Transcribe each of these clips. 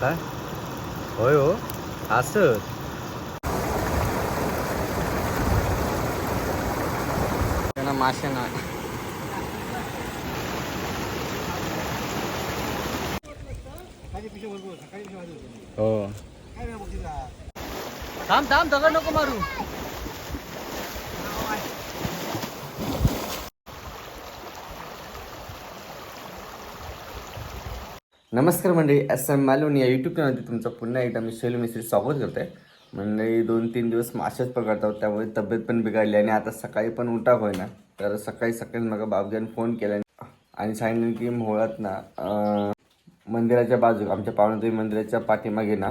काय? होय हो. असं? त्यांना मासे ना हो. थांब थांब दगड नको मारू. नमस्कार मंडळी एस एम मालवण या यूट्यूब चॅनलमध्ये तुमचं पुन्हा एकदा मी शैल मिस्त्री स्वागत करतोय. मंडळी दोन तीन दिवस मासेच पकडतो त्यामुळे तब्येत पण बिघडली आणि आता सकाळी पण उठा होईना. तर सकाळी सकाळी मग बाबजान फोन केला आणि सांगितलं की मोहळात ना मंदिराच्या बाजू आमच्या पावनदेवी मंदिराच्या पाठीमागे ना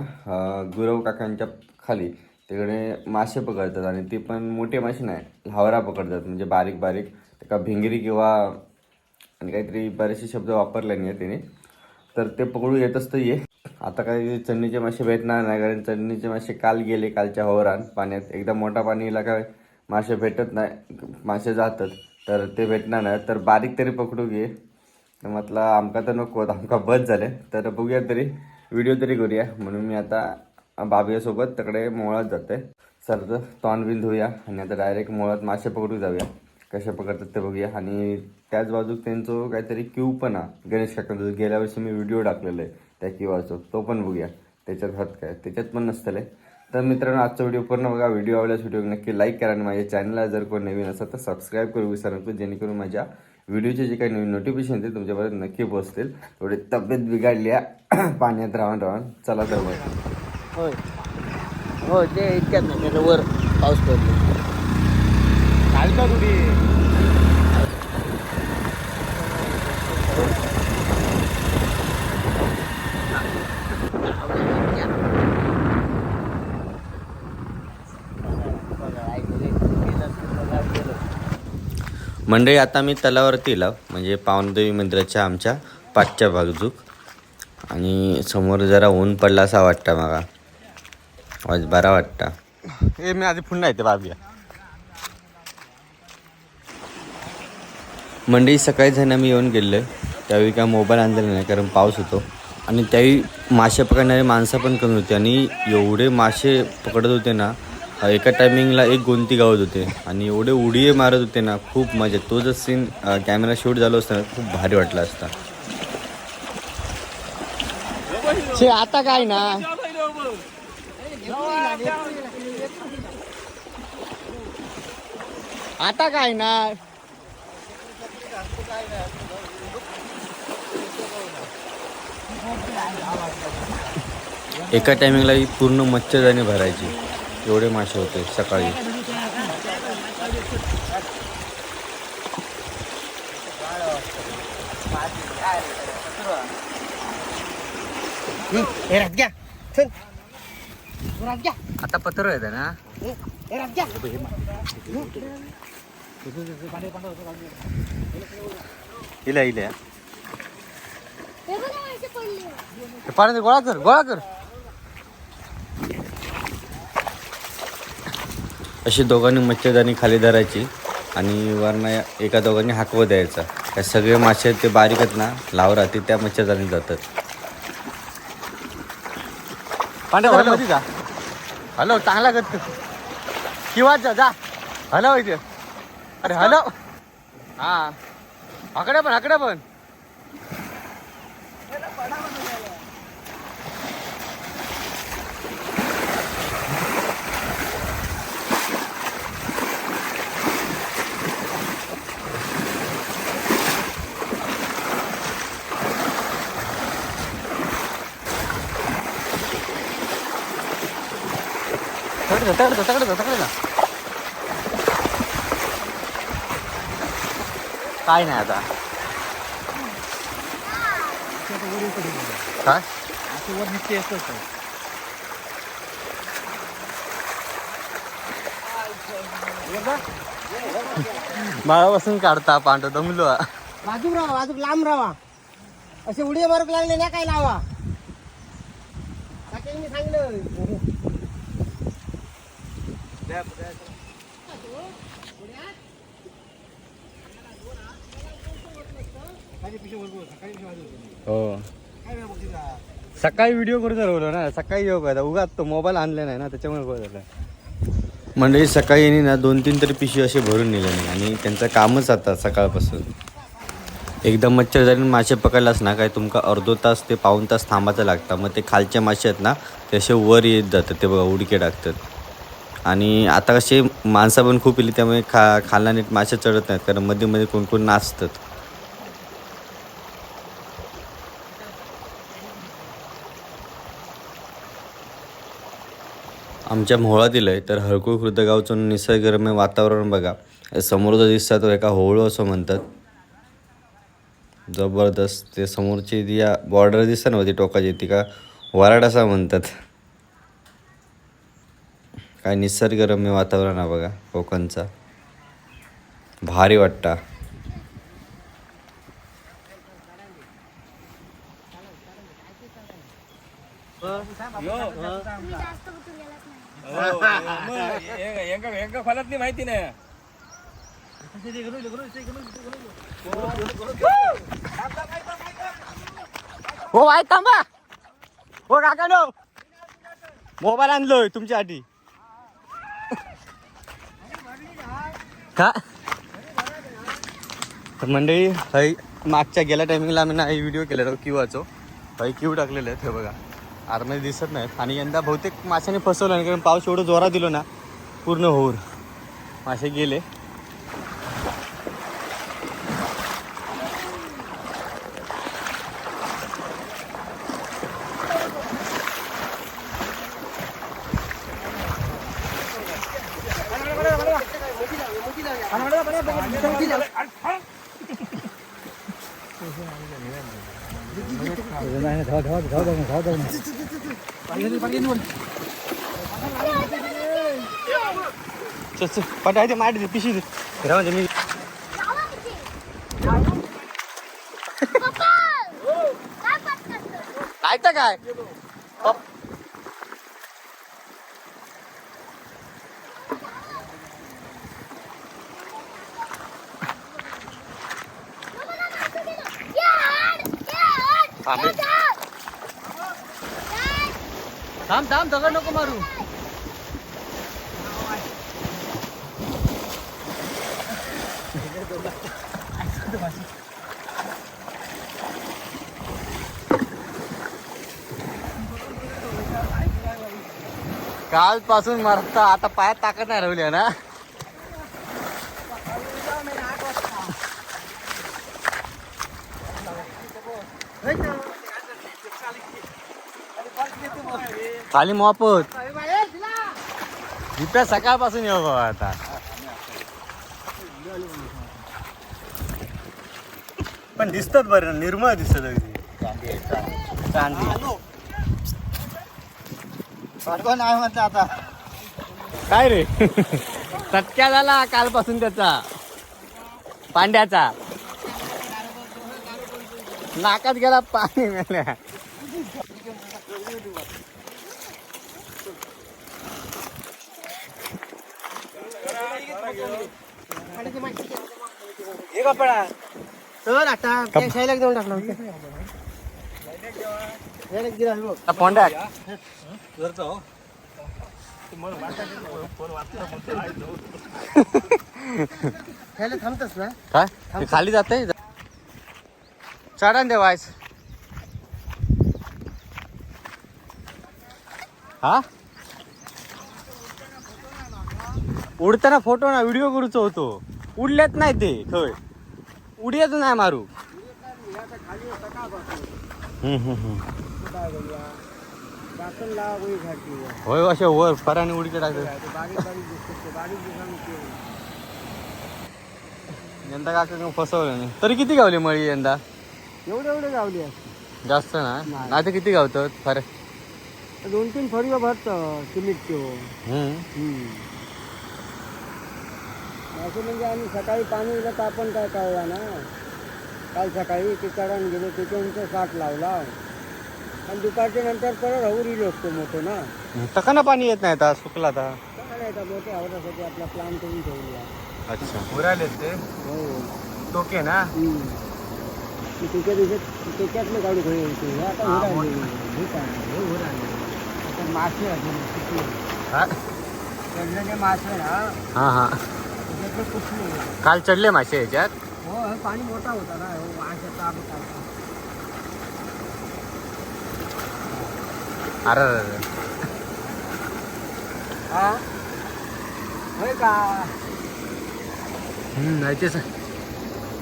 गुरव काकांच्या खाली तिकडे मासे पकडतात आणि ते पण मोठे मासे नाही लावरा पकडतात म्हणजे बारीक बारीक का भिंगरी किंवा आणि काहीतरी बरेचसे शब्द वापरले नाही त्याने तर ते पकडू येत असतं ये. आता काही चढणीचे मासे भेटणार नाही कारण चढणीचे मासे काल गेले कालच्या हवरान पाण्यात एकदा मोठा पाणीला काय मासे भेटत नाही मासे जातात. तर ते भेटणार नाही. तर बारीक तरी पकडू घे. तर म्हटलं आमका तर नको आमका बस झाले. तर बघूया तरी व्हिडिओ तरी करूया. म्हणून मी आता बाबियासोबत तिकडे मोळात जाते. सर तोंड बिन धुया आणि आता डायरेक्ट मोळात मासे पकडू जाऊया. कसे पकडतात ते बघूया. आणि त्याच बाजूक त्यांचं काहीतरी क्यू पण आहे गणेश काकांचं गेल्या वर्षी मी व्हिडिओ टाकलेला आहे त्या क्यूआरचं तो पण बघूया. त्याच्यात हात काय? त्याच्यात पण नसतले तर मित्रांनो आजचा व्हिडिओ पूर्ण बघा. व्हिडिओ आवडल्यास व्हिडिओ नक्की लाईक करा आणि माझ्या चॅनलला जर कोण नवीन असेल तर सबस्क्राईब करू विसरू नको जेणेकरून माझ्या व्हिडिओचे जे काही नवीन नोटिफिकेशन ते तुमच्यापर्यंत नक्की पोहोचतील. थोडी तब्येत बिघडली आहे. पाण्यात राहून राहून. चला तर बघा होय. हो ते इतक्यात नाही वर पाऊस पडलो. चालतं तुझी मंडळी आता मी तलावरती येला म्हणजे पावनदेवी मंदिराच्या आमच्या पाठच्या बाजूक. आणि समोर जरा ऊन पडला असा वाटतं मला आज बरा वाटता. हे मी आधी पुन्हा येते बाबूया मंडळी सकाळी जण मी येऊन गेलो त्यावेळी काय मोबाईल आणलेला नाही कारण पाऊस होतो. आणि त्यावेळी मासे पकडणारे माणसं पण कमी होती. आणि एवढे मासे पकडत होते ना एका टायमिंगला एक गोंती गावत होते. आणि एवढे उडिये मारत होते ना खूप मजा. तो जर सीन कॅमेरा शूट झालो असता खूप भारी वाटला असता. आता काय ना? आता काय ना? एका टायमिंगला ही पूर्ण मच्छरदाणी भरायची. एवढे मासे होते सकाळी. हे रात घ्या. चल. रात घ्या. आता पत्र येतं ना? हे रात घ्या. इला इल्या हे पडले. पाण्यात गोळा कर गोळा कर. अशी दोघांनी मच्छरदाणी खाली धरायची आणि वरनं एका दोघांनी हाकवं द्यायचा. त्या सगळे मासे ते बारीक आहेत ना लाव राहते त्या मच्छरदाणी जातात पांढऱ्या हॅलो. जा. हॅलो चांगला करतो किंवा जा जा. हॅलो इथे. अरे हॅलो. हा आकडे पण आकडे पण. तकडे तकडे तगडं तकडे जा काय नाही आता काय वर निघते असतोच माळापासून काढता पांढर दमलो बाजूक राहा बाजूक लांब राहा असे उडी मारूक लागले ना काय लावा मी सांगलं हो. सकाळी व्हिडिओ करू ठरवलं ना. सकाळी येऊ का? उगाच तो मोबाईल आणला नाही ना त्याच्यामुळे बरं झालं मंडळी सकाळी येणे ना दोन तीन तरी पिशवी असे भरून नेले नाही आणि त्यांचं कामच आता सकाळपासून. एकदा मच्छरदारीने मासे पकडलास ना. काय तुमका अर्धो तास ते पाऊन तास थांबायचं लागतं. मग ते खालचे मासे आहेत ना ते असे वर येत जातात. ते बघा उडके टाकतात. आणि आता कसे माणसं पण खूप येली त्यामुळे खा खाला नीट मासे चढत नाहीत कारण मध्ये मध्ये कोण कोण नाचतात. आमच्या मोहळातील आहे तर हळकुळ खुर्द गावचं निसर्गरम्य वातावरण बघा. हे समोर जो दिसतात तो एका होळू असं म्हणतात. जबरदस्त ते समोरची ती बॉर्डर दिसतं ना ती टोकाची ती का वराड असा म्हणतात. काय निसर्गरम्य वातावरण आहे बघा कोकणचा. भारी वाटता. मी नाही माहिती नाही हो आहे थांबा. हो काका नो. मोबाईल आणलोय तुमच्यासाठी. का? तर मंडळी हई मागच्या गेल्या टायमिंगला आम्ही ना व्हिडिओ केलेला किवाचो. हय किव टाकलेले आहेत हे बघा. आरमध्ये दिसत नाहीत. आणि यंदा बहुतेक माशाने फसवलं नाही कारण पाऊस एवढं जोरात दिलो ना पूर्ण होऊर. मासे गेले. चल चल पटाय ते माठ दे पिशी दे राहून दे मी जावा किती? पप्पा! काय पाठ करतो? काय तर काय यार! यार! थांब! थांब दगड नको मारू काल पासून मारता आता पायात ताकद नाही राहिली ना खाली मोपत इथं सकाळपासून येऊ बाबा आता. पण दिसतात बरं निर्मळ दिसत अगदी. चांदी नाही म्हटलं आता. काय रे? सटक्या झाला कालपासून त्याचा. पांड्याचा. नाकात गेला पाणी मेल्या. तर आता त्या शाळेला देऊन टाकला थांबतस ना? काय? खाली जाते चढा दे वायस हा? उडताना फोटो ना व्हिडिओ करूचो होतो. उडलेत नाही ते थंय उडयच नाही मारू. होय असे वर फराने उडीचे ते. यंदा काका फसवलं नाही. तरी किती गावली मळी यंदा? एवढे एवढे गावली. जास्त ना? नाही. तर किती गावतात फर दोन तीन फळीवर भरतं सिमेंटचे. असं म्हणजे आम्ही सकाळी पाणी दिलं तर आपण काय कळला ना. काल सकाळी ते चढण गेलो त्याच्यानंतर साठ लावला. आणि दुपारच्या नंतर परत हवरी असतो मोठं ना. तकाना पाणी येत नाही आता सुकला आता. काय नाही का मोठ्या हवरासाठी आपला प्लान करून ठेवला अच्छा. उराले ते? हो. टोके ना? हम्म. की त्याच्या दिवसात त्याच्यातलं काढू खरी यायची. हे आता हा, उडाले हे काय? हे उडाले आता मासे अजून कुठले हा? चढलेले मासे ना हा हा. काल चढले मासे याच्यात हो पाणी मोठा होता ना हो अरे अरे, अरे. हा? हम्म, नाही तेच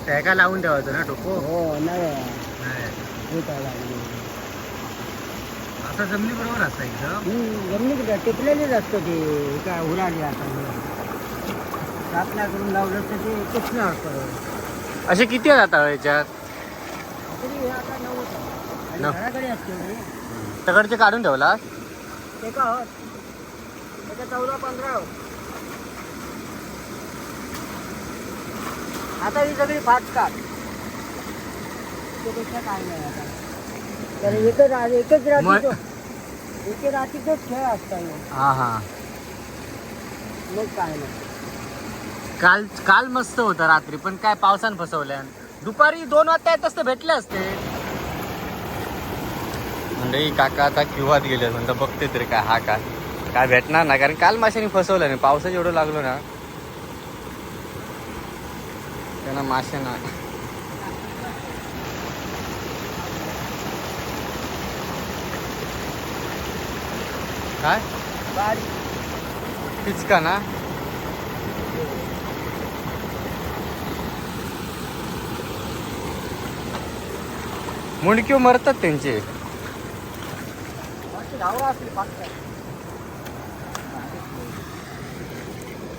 त्या काय लावून ठेवायचं ना टोको हो नाही. हे असं जमिनी बरोबर असतं एकदम. जमिनीत टिकलेलेच असतं ते काय उराली आता. कापल्या करून लावलं तर ते टिकणार परत असे किती आता याच्यात? तरी हे आता नव्वद आहे. आणि नऊ. घराकडे असते. तकडचे काढून ठेवला? ते का त्याच्या चौदा पंधरा आता ही सगळी फाट काढ. त्यापेक्षा काय नाही आता. तर एकच रा- एकच मग- रात्री रात्रीतच खेळ असतात हा हा. मग काय नाही. काल काल मस्त होतं रात्री पण काय पावसानं फसवल्या दुपारी दोन वाजता येत असते भेटले असते. म्हणजे काका आता किंवात गेले म्हणतो बघते तरी काय हा काय काय भेटणार ना कारण काल माशाने फसवलं नाही पावसाचं एवढं लागलो ना. त्यांना मासे ना. काय? पिचका ना? मुंडकीव मरतात त्यांचे.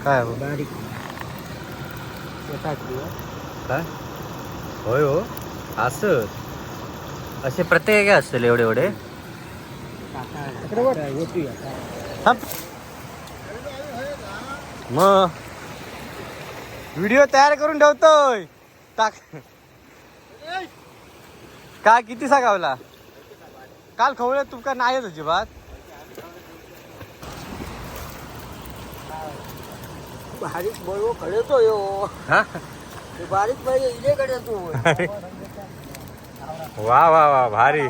काय हो? बारीक. हो. काय? होय हो. असं? असे प्रत्येक असतील एवढे एवढे. मग. व्हिडिओ तयार करून ठेवतोय. टाक. काय किती सागावला? काल खवळ्यात तुका नाही येत अजिबात. बारीक बळो कळतो यो. हा? ते बारीक बाई इले कळतो वा वा वा भारी.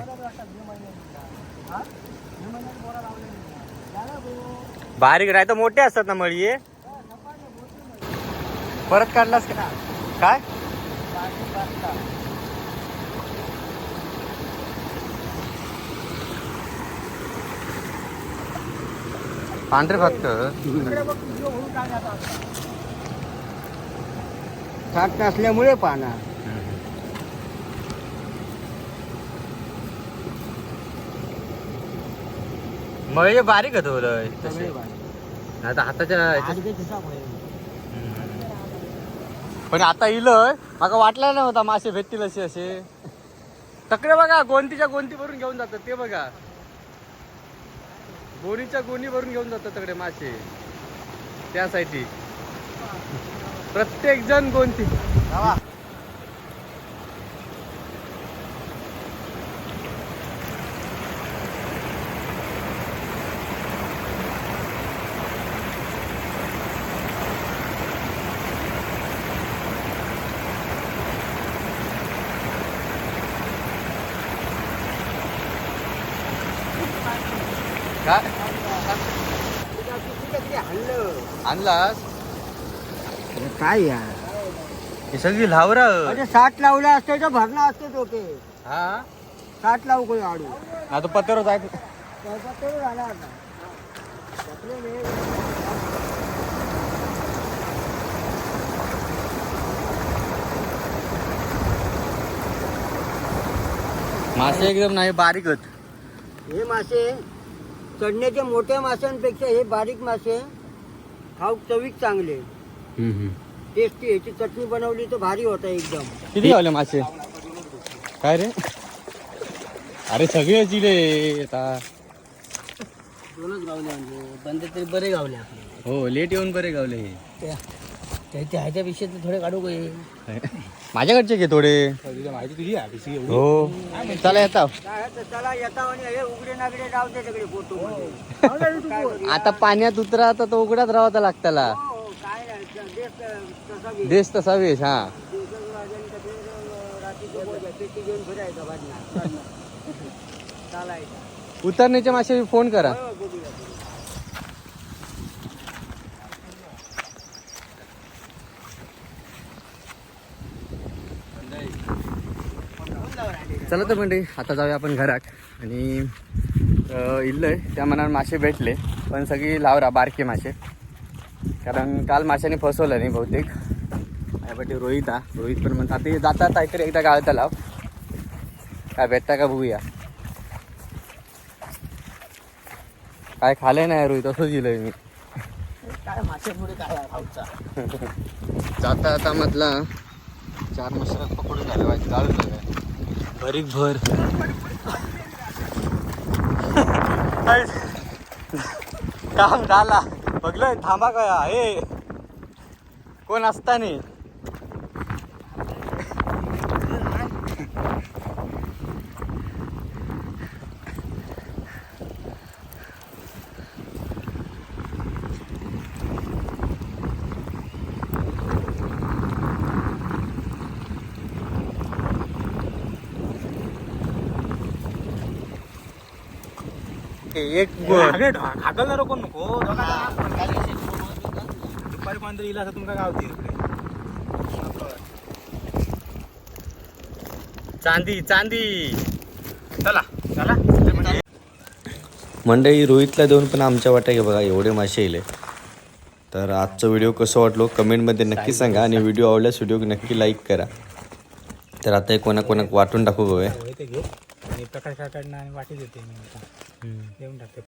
बारीक नाही तर मोठे असतात ना मळी परत काढलास का? काय? पांढरे फक्त. साठ नसल्यामुळे पाना. मळी बारीक होत बोलय आता हाताच्या. पण आता इलय माका वाटला नव्हता मासे भेटतील असे असे. तकडे बघा गोंतीच्या गोंती भरून घेऊन जातात ते बघा. गोणीच्या गोणी भरून घेऊन जातात तिकडे मासे. त्यासाठी. प्रत्येक जण गोंती काय किती आणलास? काय या ही सगळी लावरा. अरे साठ लावला असते तर भरणं असते डोके. हा? साठ लावू कोणी आडू? आता पत्तर जाय. स्वयंपाक करून राहणार ना. आपले हे- मासे एकदम नाही बारीकच हे मासे चढण्याच्या मोठ्या माशांपेक्षा हे बारीक मासे खाऊक चवीक चांगले टेस्टी याची चटणी बनवली तर भारी होता एकदम. किती गावले मासे? काय रे? अरे सगळे जिले आता. दोनच गावले म्हणजे. बंद तरी बरे गावले आपले. हो लेट येऊन बरे गावले हे. त्या- ह्याच्यापेक्षा तर थोडे काढू गए माझ्याकडचे घे थोडे. माहिती तुझी हो. चला येता. हे आता पाण्यात उतरा तर तो उघडाच राहावा लागताला. काय नाही देश तसा वेश हा. उतरण्याच्या मासे फोन करा. चला तर मंडळी आता जाऊया आपण घरात. आणि अं, इल्लय त्या मनात मासे भेटले पण सगळी लावरा बारके मासे. कारण काल माशाने फसवलं नाही बहुतेक. माझ्यापाठी रोहित हा. रोहित पण म्हणतात ते जातात काहीतरी एकदा गाळता लाव. काय भेटता का बघूया. काय खाल्लंय नाही रोहित असंच दिलंय मी. काय मासे पुढे काय खाऊचा जाता जाता मधला चार मशाला पकडून झालं पाहिजे जाळून झालं भरीक भर काम झाला. बघलं थांबा का हे कोण असतानी एक हाकलणार कोण नको दुपारी पण येईल असं तुमका गावती चांदी चांदी. चला चला. मंडळी रोहितला देऊन पण आमच्या वाट्या घे बघा एवढे मासे येले तर आजचा व्हिडिओ कसं वाटलो कमेंटमध्ये नक्की सांगा आणि व्हिडिओ आवडल्यास व्हिडिओ नक्की लाईक करा. तर आता हे कोणा कोणाक वाटून टाकू बघूया प्रकाश काकांना आणि वाटी देते मी आता. देऊन टाकते.